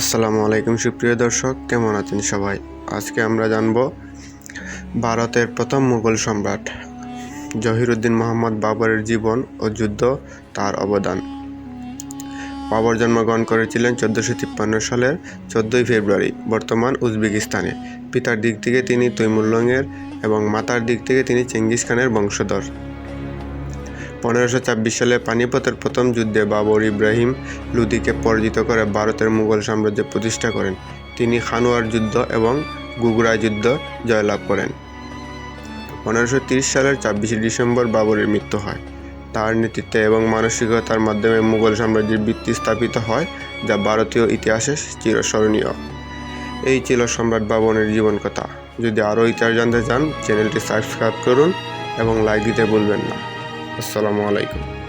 আসসালামু আলাইকুম সুপ্রিয় দর্শক, কেমন আছেন সবাই? আজকে আমরা জানব ভারতের প্রথম মুঘল সম্রাট জহিরুদ্দিন মোহাম্মদ বাবরের জীবন ও যুদ্ধ তার অবদান। বাবর জন্মগ্রহণ করেছিলেন চোদ্দোশো তিপ্পান্ন সালের চোদ্দোই ফেব্রুয়ারি, বর্তমান উজবেকিস্তানে। পিতার দিক থেকে তিনি তৈমুল্লংয়ের এবং মাতার দিক থেকে তিনি চেঙ্গিস খানের বংশধর। পনেরোশো ছাব্বিশ সালে পানিপথের প্রথম যুদ্ধে বাবর ইব্রাহিম লুদিকে পরাজিত করে ভারতের মুঘল সাম্রাজ্য প্রতিষ্ঠা করেন। তিনি খানোয়ার যুদ্ধ এবং গুগরা যুদ্ধ জয়লাভ করেন। পনেরোশো তিরিশ সালের ছাব্বিশে ডিসেম্বর বাবরের মৃত্যু হয়। তার নেতৃত্বে এবং মানসিকতার মাধ্যমে মুঘল সাম্রাজ্যের ভিত্তি স্থাপিত হয়, যা ভারতীয় ইতিহাসে চিরস্মরণীয়। এই ছিল সম্রাট বাবনের জীবন কথা যদি আরও ইতিহাস জানতে চান, চ্যানেলটি সাবস্ক্রাইব করুন এবং লাইক দিতে ভুলবেন না। আসসালামু আলাইকুম।